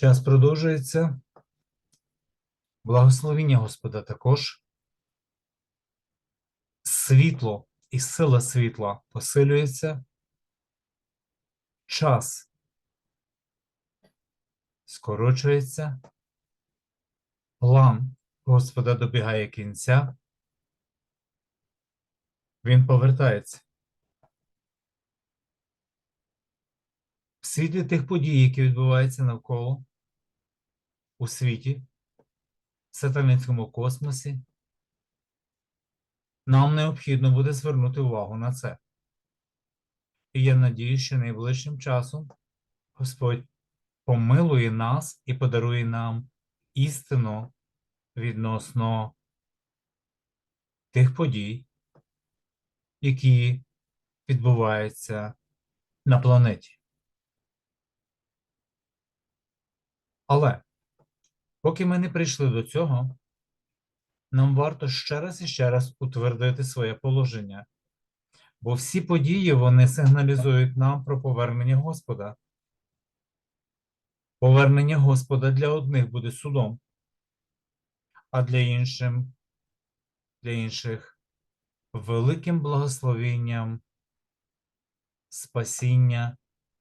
Час продовжується. Благословіння Господа також. Світло і сила світла посилюється. Час скорочується. План Господа добігає кінця. Він повертається. В світлі тих подій, які відбуваються навколо у світі, в сатанинському космосі, нам необхідно буде звернути увагу на це. І я надію, що найближчим часом Господь помилує нас і подарує нам істину відносно тих подій, які відбуваються на планеті. Але поки ми не прийшли до цього, нам варто ще раз і ще раз утвердити своє положення, бо всі події вони сигналізують нам про повернення Господа. Повернення Господа для одних буде судом, а для іншим, для інших великим благословенням, спасіння,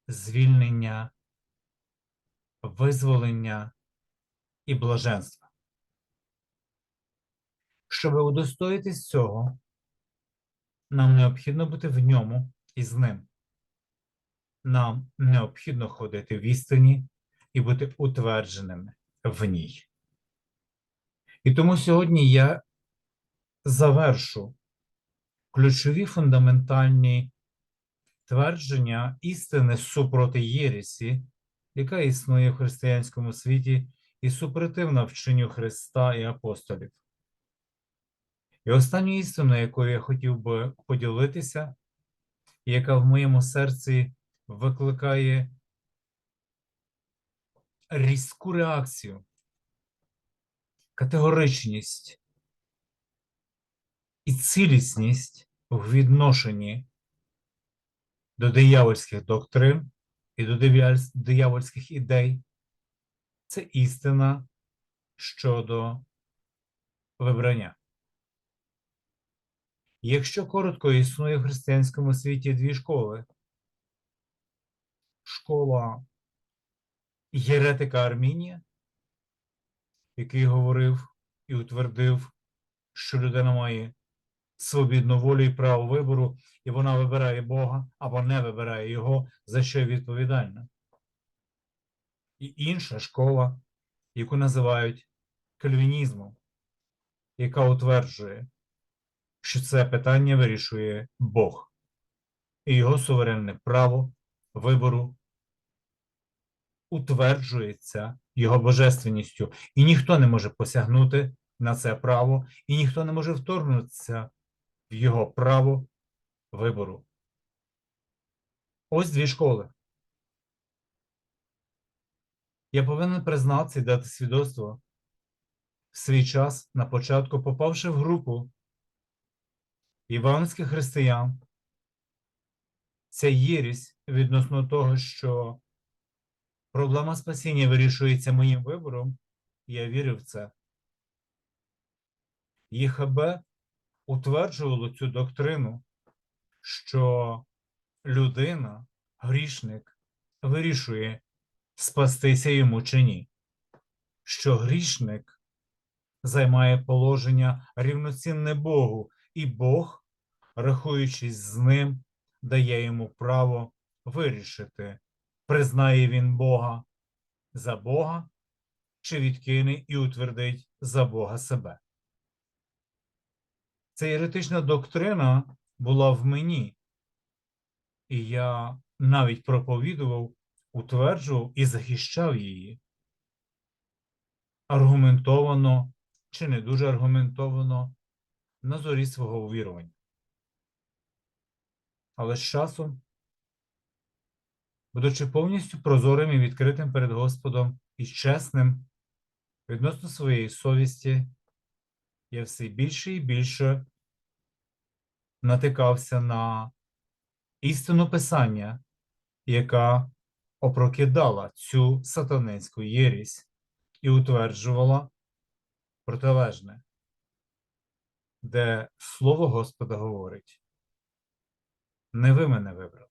звільнення, визволення і блаженства. Щоб удостоїтись цього, нам необхідно бути в ньому і з ним. Нам необхідно ходити в істині і бути утвердженими в ній. І тому сьогодні я завершу ключові фундаментальні твердження істини супроти Єресі, яка існує в християнському світі і супротивна вченню Христа і апостолів. І останню істину, якою я хотів би поділитися, яка в моєму серці викликає різку реакцію, категоричність і цілісність в відношенні до диявольських доктрин і до диявольських ідей, це істина щодо вибрання. Якщо коротко існує в християнському світі дві школи: школа єретика Армінія, який говорив і утвердив, що людина має свобідну волю і право вибору, і вона вибирає Бога або не вибирає його, за що відповідальна. І інша школа, яку називають кальвінізмом, яка утверджує, що це питання вирішує Бог і його суверенне право вибору утверджується його божественністю, і ніхто не може посягнути на це право, і ніхто не може вторгнутися в його право вибору. Ось дві школи. Я повинен признатися і дати свідоцтво в свій час на початку, попавши в групу іванських християн, ця єрість відносно того, що проблема спасіння вирішується моїм вибором, я вірив в це. ЄХБ утверджувало цю доктрину, що людина, грішник, вирішує, спастися йому чи ні, що грішник займає положення рівноцінне Богу, і Бог, рахуючись з ним, дає йому право вирішити, признає він Бога за Бога чи відкине і утвердить за Бога себе. Ця єретична доктрина була в мені, і я навіть проповідував, утверджував і захищав її. Аргументовано чи не дуже аргументовано на зорі свого увірування. Але з часом, будучи повністю прозорим і відкритим перед Господом і чесним відносно своєї совісті, я все більше і більше натикався на істину Писання, яка опрокидала цю сатанинську єрість і утверджувала протилежне, де слово Господа говорить: не ви мене вибрали,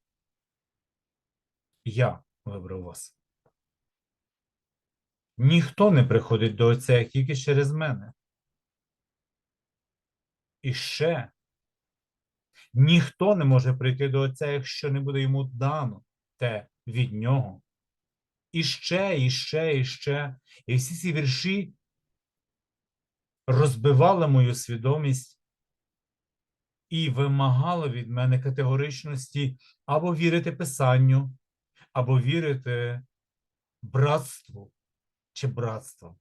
я вибрав вас. Ніхто не приходить до Отця як тільки через мене. І ще ніхто не може прийти до Отця, якщо не буде йому дано те від нього. І ще, і ще, і ще. І всі ці вірші розбивали мою свідомість і вимагали від мене категоричності або вірити Писанню, або вірити братству чи братству.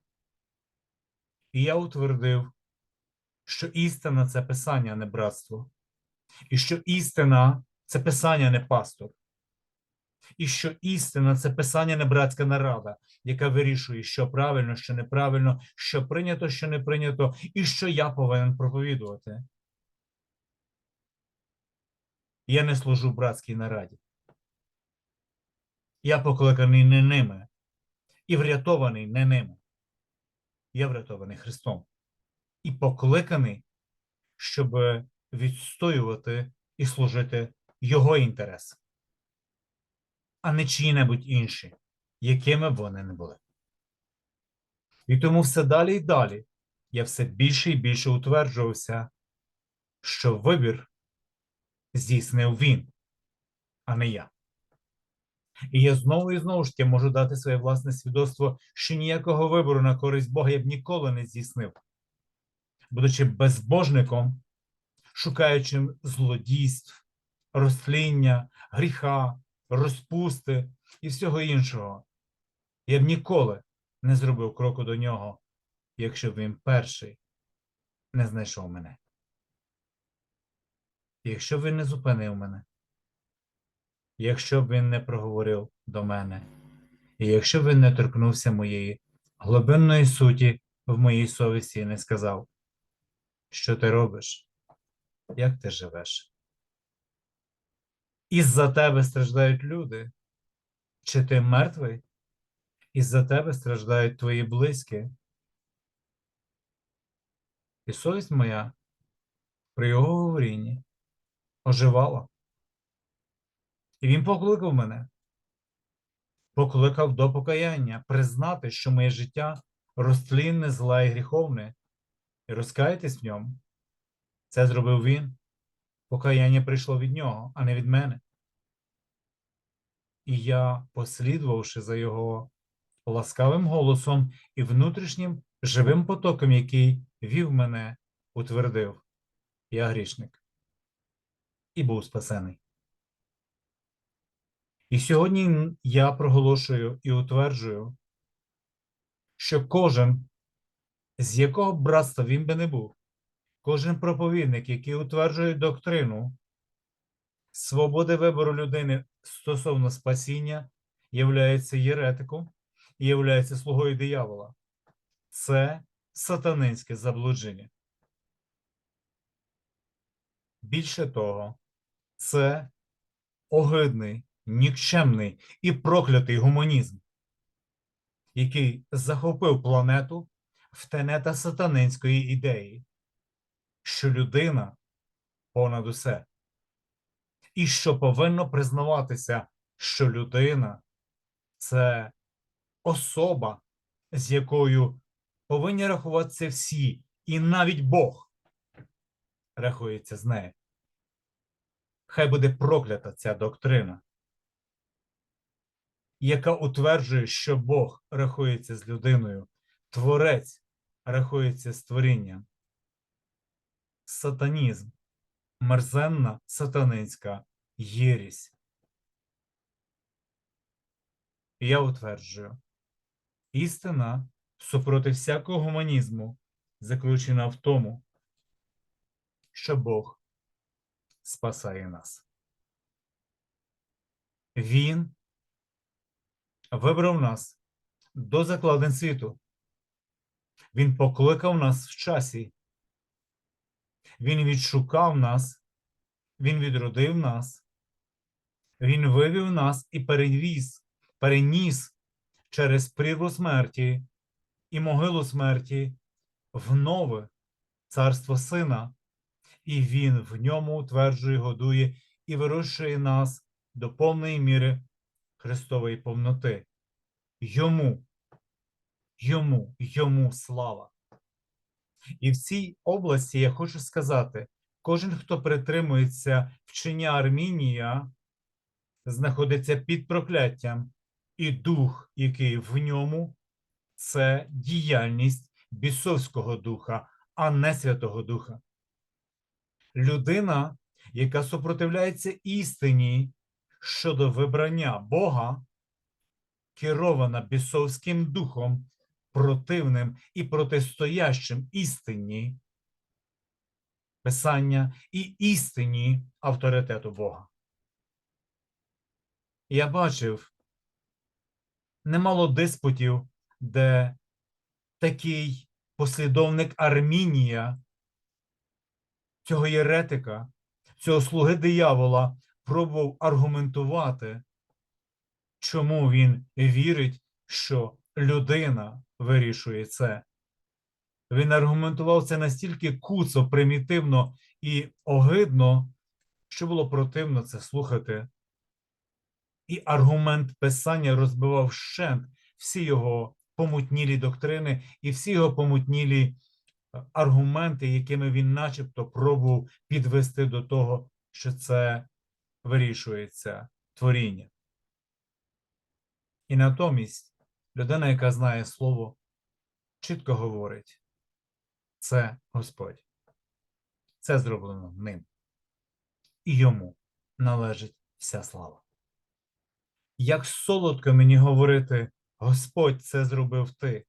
І я утвердив, що істина це писання, а не братство, і що істина це писання, а не пастор, і що істина це писання, не братська нарада, яка вирішує, що правильно, що неправильно, що прийнято, що не прийнято, і що я повинен проповідувати. Я не служу братській нараді. Я покликаний не ними і врятований не ними. Я врятований Христом і покликаний, щоб відстоювати і служити Його інтерес, а не чиї-небудь інші, якими б вони не були. І тому все далі і далі я все більше і більше утверджувався, що вибір здійснив він, а не я. І я знову і знову ж таки можу дати своє власне свідоцтво, що ніякого вибору на користь Бога я б ніколи не здійснив, будучи безбожником, шукаючи злодійств, розтління, гріха, розпусти і всього іншого. Я б ніколи не зробив кроку до нього, якщо б він перший не знайшов мене. Якщо б він не зупинив мене, якщо б він не проговорив до мене, і якщо б він не торкнувся моєї глибинної суті в моїй совісті і не сказав, що ти робиш, як ти живеш. Із-за тебе страждають люди, чи ти мертвий, із-за тебе страждають твої близькі. І совість моя при його говорінні оживала. І він покликав мене, покликав до покаяння, признати, що моє життя розтлінне, зла і гріховне, і розкаятись в ньому. Це зробив він. Покаяння прийшло від нього, а не від мене. І я, послідувавши за його ласкавим голосом і внутрішнім живим потоком, який вів мене, утвердив, я грішник і був спасений. І сьогодні я проголошую і утверджую, що кожен, з якого братства він би не був, кожен проповідник, який утверджує доктрину свободи вибору людини стосовно спасіння, являється єретиком і являється слугою диявола. Це сатанинське заблудження. Більше того, це огидний, нікчемний і проклятий гуманізм, який захопив планету в тенета сатанинської ідеї, що людина понад усе, і що повинно признаватися, що людина це особа, з якою повинні рахуватися всі, і навіть Бог рахується з нею. Хай буде проклята ця доктрина, яка утверджує, що Бог рахується з людиною, Творець рахується з творінням. Сатанізм, мерзенна сатанинська єрість. І Я утверджую, істина супроти всякого гуманізму заключена в тому, що Бог спасає нас. Він вибрав нас до закладин світу. Він покликав нас в часі. Він відшукав нас, Він відродив нас, Він вивів нас і перевіз переніс через прірву смерті і могилу смерті в нове царство сина, і він в ньому утверджує, годує і вирощує нас до повної міри Христової повноти. Йому, йому, йому слава. І в цій області я хочу сказати: кожен, хто притримується вчення Армінія, знаходиться під прокляттям, і дух, який в ньому, це діяльність бісовського духа, а не Святого Духа. Людина, яка супротивляється істині щодо вибрання Бога, керована бісовським духом, противним і протистоящим істині Писання і істині авторитету Бога. Я бачив немало диспутів, де такий послідовник Армінія, цього єретика, цього слуги диявола пробував аргументувати, чому він вірить, що людина вирішує це. Він аргументував це настільки куцо, примітивно і огидно, що було противно це слухати. І аргумент писання розбивав вщент всі його помутнілі доктрини і всі його помутнілі е, аргументи, якими він начебто пробував підвести до того, що це вирішується творіння. І натомість людина, яка знає слово, чітко говорить: це Господь. Це зроблено ним. І йому належить вся слава. Як солодко мені говорити, Господь це зробив ти.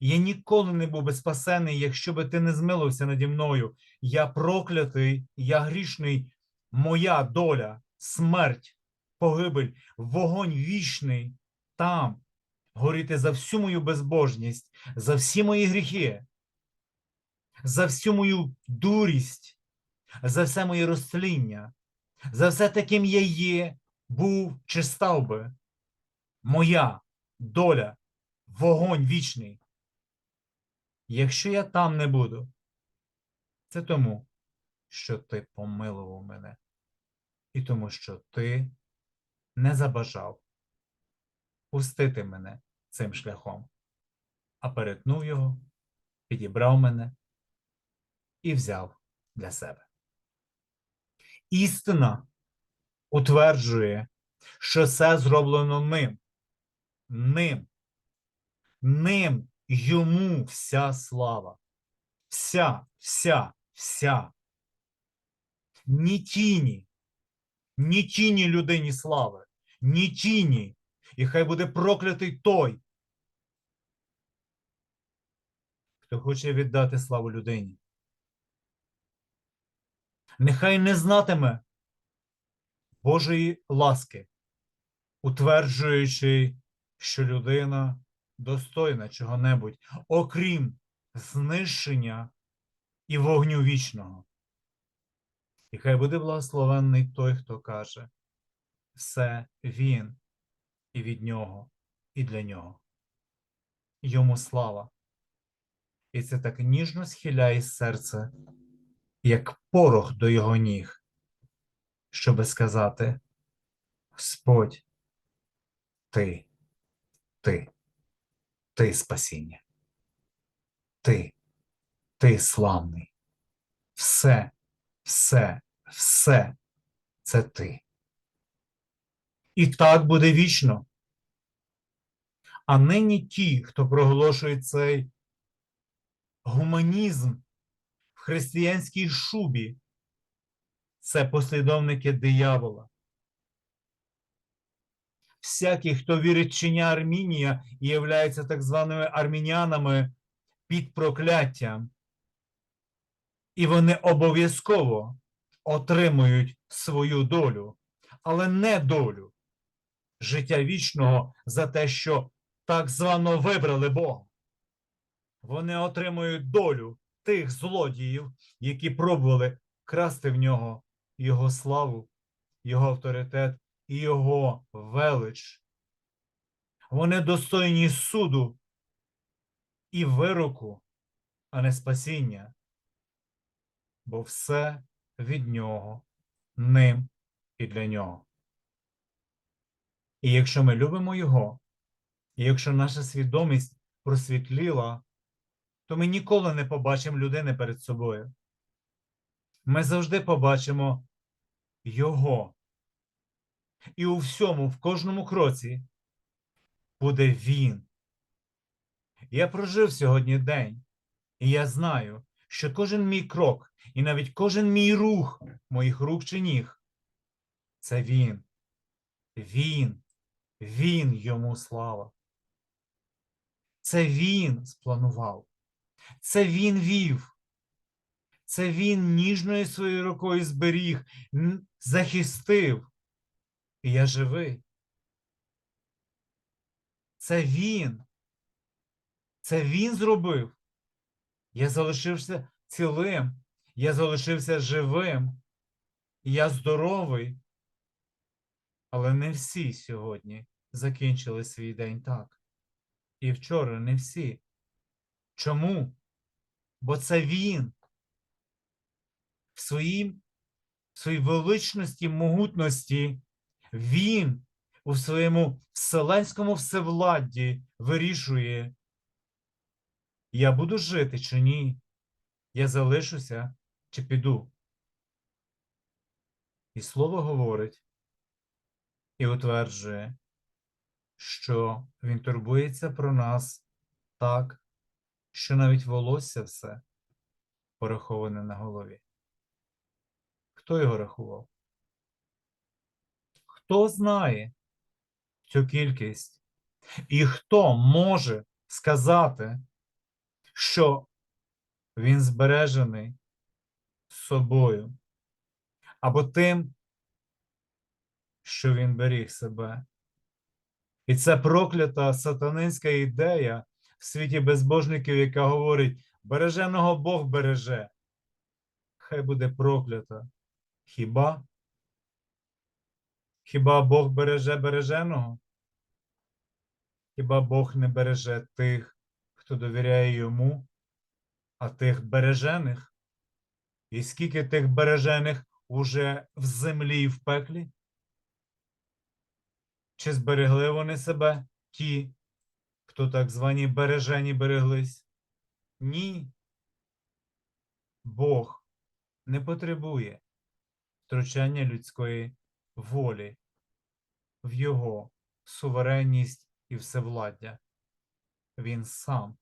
Я ніколи не був би спасений, якщо би ти не змилився наді мною. Я проклятий, я грішний, моя доля, смерть, погибель, вогонь вічний там, горіти за всю мою безбожність, за всі мої гріхи, за всю мою дурість, за все моє розтління, за все таким я є, був чи став би. Моя доля, вогонь вічний. Якщо я там не буду, це тому, що ти помилував мене, і тому, що ти не забажав пустити мене цим шляхом, а перетнув його, підібрав мене і взяв для себе. Істина утверджує, що це зроблено ним. Ним. Ним йому вся слава. Вся, вся, вся. Ні тіні, ні тіні людині слави, ні тіні. І хай буде проклятий той, хто хоче віддати славу людині. Нехай не знатиме Божої ласки, утверджуючи, що людина достойна чого-небудь, окрім знищення і вогню вічного. І хай буде благословенний той, хто каже, все він і від нього, і для нього. Йому слава. І це так ніжно схиляє серце, як порох до його ніг, щоби сказати: Господь, ти, ти, ти спасіння, ти, ти славний, все, все, все це ти. І так буде вічно. А нині ті, хто проголошує цей гуманізм в християнській шубі, це послідовники диявола. Всякий, хто вірить чиня Армінія і являється так званими армінянами під прокляттям, і вони обов'язково отримують свою долю, але не долю життя вічного за те, що так звано вибрали Бога. Вони отримують долю тих злодіїв, які пробували красти в нього його славу, його авторитет і Його велич. Вони достойні суду і вироку, а не спасіння, бо все від Нього, ним і для Нього. І якщо ми любимо Його, і якщо наша свідомість просвітліла, то ми ніколи не побачимо людини перед собою. Ми завжди побачимо Його. І у всьому, в кожному кроці буде Він. Я прожив сьогодні день, і я знаю, що кожен мій крок і навіть кожен мій рух моїх рук чи ніг це Він. Він, Він йому слава. Це Він спланував. Це Він вів. Це Він ніжною своєю рукою зберіг, захистив. І я живий. Це Він. Це Він зробив. Я залишився цілим. Я залишився живим. Я здоровий. Але не всі сьогодні закінчили свій день так. І вчора не всі. Чому? Бо це він в своїй, в своїй величності, могутності, він у своєму вселенському всевладді вирішує, я буду жити чи ні, я залишуся чи піду. І слово говорить і утверджує, що він турбується про нас так, що навіть волосся все пораховане на голові. Хто його рахував? Хто знає цю кількість? І хто може сказати, що він збережений собою або тим, що він беріг себе? І це проклята сатанинська ідея в світі безбожників, яка говорить: береженого Бог береже. Хай буде проклята. Хіба? Хіба Бог береже береженого? Хіба Бог не береже тих, хто довіряє йому, а тих бережених? І скільки тих бережених уже в землі і в пеклі? Чи зберегли вони себе, ті, хто так звані бережені береглись? Ні. Бог не потребує втручання людської волі в його суверенність і всевладдя. Він сам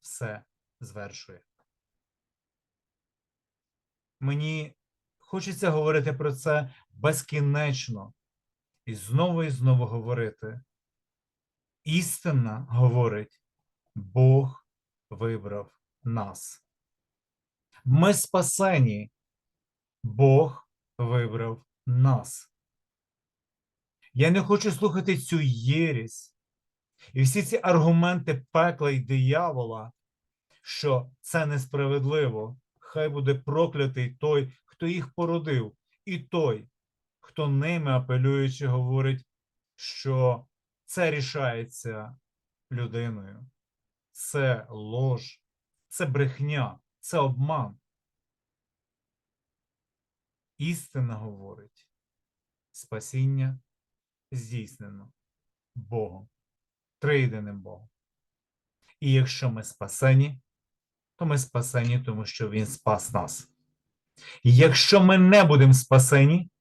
все звершує. Мені хочеться говорити про це безкінечно і знову і знову говорити. Істина говорить, Бог вибрав нас. Ми спасені, Бог вибрав нас. Я не хочу слухати цю єрість і всі ці аргументи пекла і диявола, що це несправедливо. Хай буде проклятий той, хто їх породив, і той, хто ними апелюючи говорить, що це рішається людиною. Це лож, це брехня, це обман. Істина говорить, спасіння здійснено Богом, триєдиним Богом. І якщо ми спасені, то ми спасені, тому що Він спас нас. І Якщо ми не будемо спасені,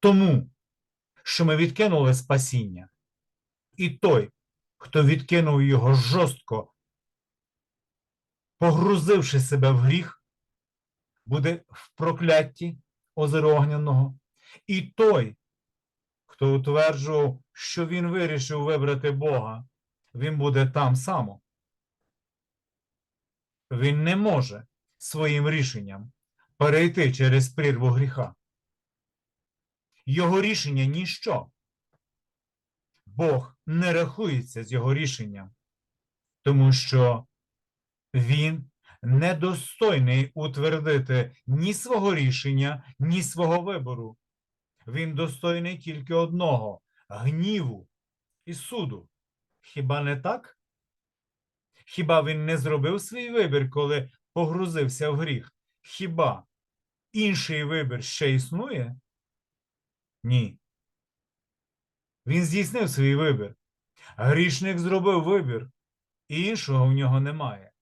тому що ми відкинули спасіння, і той, хто відкинув його жорстко, погрузивши себе в гріх, буде в проклятті озера огняного. І той, хто утверджував, що він вирішив вибрати Бога, він буде там само. Він не може своїм рішенням перейти через прірву гріха. Його рішення ніщо. Бог не рахується з його рішенням, тому що він недостойний утвердити ні свого рішення, ні свого вибору. Він достойний тільки одного гніву і суду. Хіба не так? Хіба він не зробив свій вибір, коли погрузився в гріх? Хіба інший вибір ще існує? Ні. Він здійснив свій вибір. Грішник зробив вибір, і іншого в нього немає.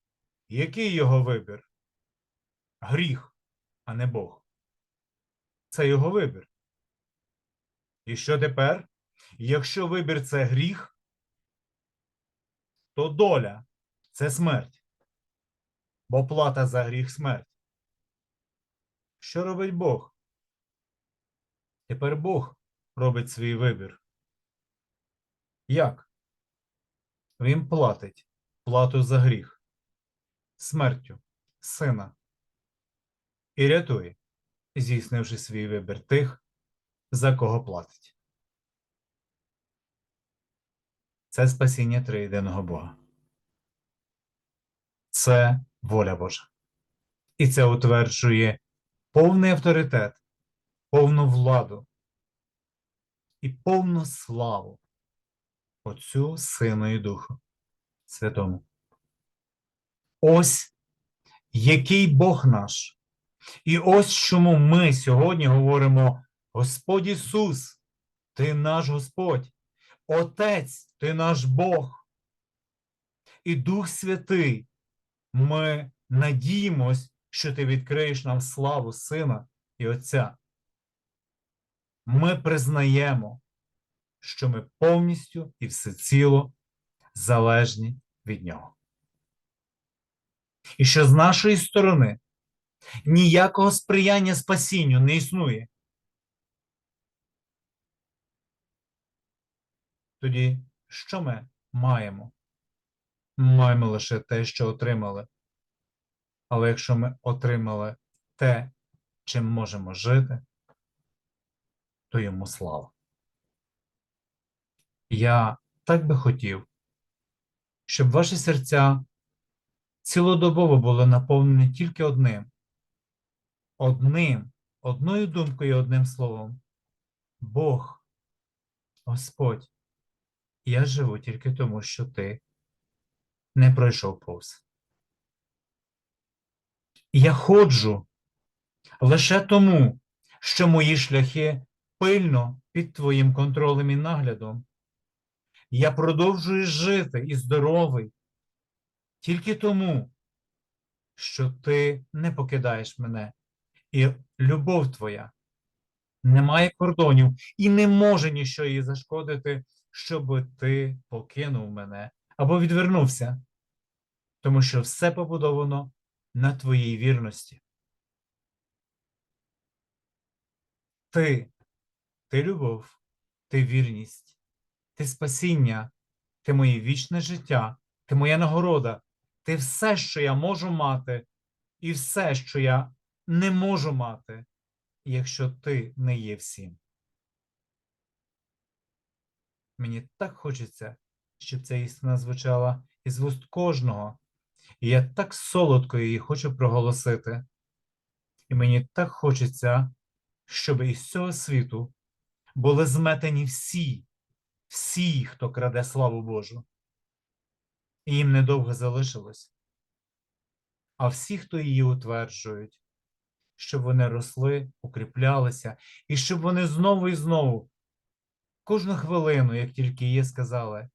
Який його вибір? Гріх, а не Бог. Це його вибір. І що тепер? Якщо вибір це гріх, то доля це смерть. Бо плата за гріх смерть. Що робить Бог? Тепер Бог робить свій вибір. Як? Він платить плату за гріх, смертю сина і рятує, здійснивши свій вибір тих, за кого платить. Це спасіння триєдиного Бога. Це воля Божа. І це утверджує повний авторитет, повну владу і повну славу Отцю, Сину і Духу Святому. Ось який Бог наш. І ось чому ми сьогодні говоримо: Господь Ісус, Ти наш Господь, Отець, Ти наш Бог. І Дух Святий, ми надіємось, що Ти відкриєш нам славу Сина і Отця. Ми признаємо, що ми повністю і всеціло залежні від Нього. І що з нашої сторони ніякого сприяння спасінню не існує. Тоді що ми маємо? Ми маємо лише те, що отримали. Але якщо ми отримали те, чим можемо жити, то йому слава. Я так би хотів, щоб ваші серця цілодобово були наповнені тільки одним, одним, одною думкою, одним словом. Бог, Господь, я живу тільки тому, що ти не пройшов повз. Я ходжу лише тому, що мої шляхи пильно під твоїм контролем і наглядом. Я продовжую жити і здоровий тільки тому, що ти не покидаєш мене, і любов твоя не має кордонів і не може ніщо їй зашкодити, щоб ти покинув мене або відвернувся, тому що все побудовано на твоїй вірності. Ти, ти любов, ти вірність, ти спасіння, ти моє вічне життя, ти моя нагорода, ти все, що я можу мати, і все, що я не можу мати, якщо ти не є всім. Мені так хочеться, щоб ця істина звучала із вуст кожного, і я так солодко її хочу проголосити. І мені так хочеться, щоб із цього світу були зметені всі, всі, хто краде славу Божу. І їм недовго залишилось. А всі, хто її утверджують, щоб вони росли, укріплялися, і щоб вони знову і знову, кожну хвилину, як тільки є, сказали: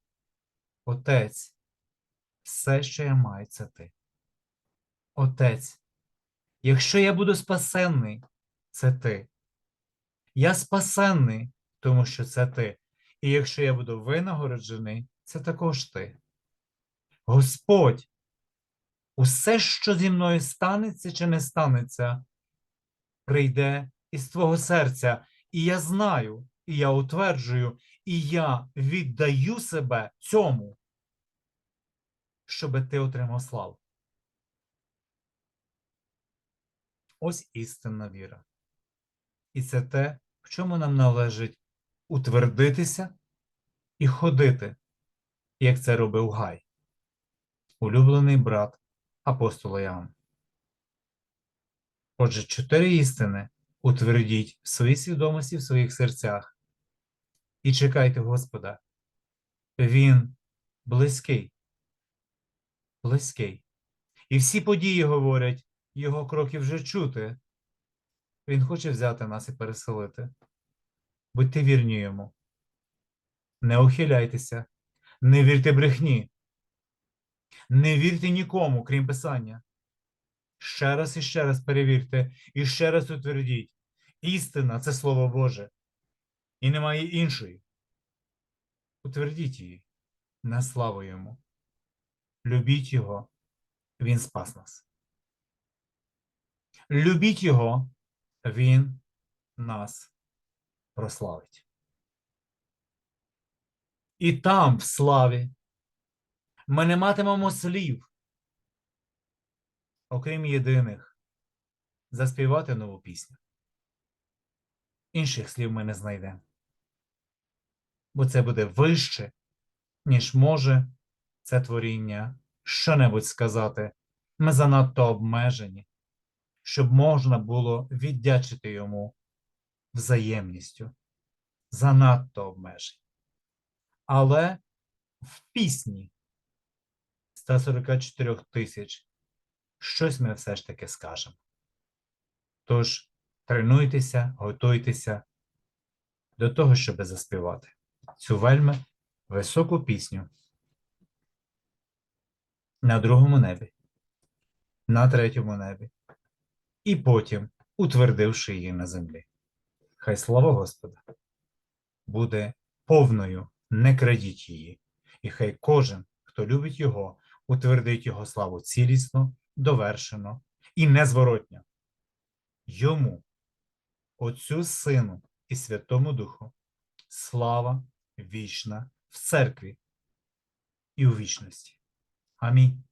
Отець, все, що я маю, це ти. Отець, якщо я буду спасенний, це ти. Я спасенний, тому що це ти. І якщо я буду винагороджений, це також ти. Господь, усе, що зі мною станеться чи не станеться, прийде із твого серця. І я знаю, і я утверджую, і я віддаю себе цьому, щоб ти отримав славу. Ось істинна віра. І це те, в чому нам належить утвердитися і ходити, як це робив Гай, улюблений брат апостола Іоанна. Отже, чотири істини, утвердіть в своїй свідомості, в своїх серцях. І чекайте Господа. Він близький. Близький. І всі події говорять, його кроки вже чути. Він хоче взяти нас і переселити. Будьте вірні йому. Не ухиляйтеся, не вірте брехні. Не вірте нікому, крім Писання. Ще раз і ще раз перевірте і ще раз утвердіть. Істина це Слово Боже. І немає іншої. Утвердіть її на славу йому. Любіть його, він спас нас. Любіть його, він нас прославить. І там, в славі, ми не матимемо слів, окрім єдиних, заспівати нову пісню. Інших слів ми не знайдемо. Бо це буде вище, ніж може це творіння що-небудь сказати. Ми занадто обмежені, щоб можна було віддячити йому взаємністю. Занадто обмежені. Але в пісні 144 тисяч щось ми все ж таки скажемо. Тож тренуйтеся, готуйтеся до того, щоб заспівати цю вельми високу пісню на другому небі, на третьому небі, і потім утвердивши її на землі. Хай слава Господа буде повною, не крадіть її, і хай кожен, хто любить його, утвердить його славу цілісно, довершено і незворотньо. Йому, Отцю Сину і Святому Духу, слава вічна в церкві і у вічності. Амінь.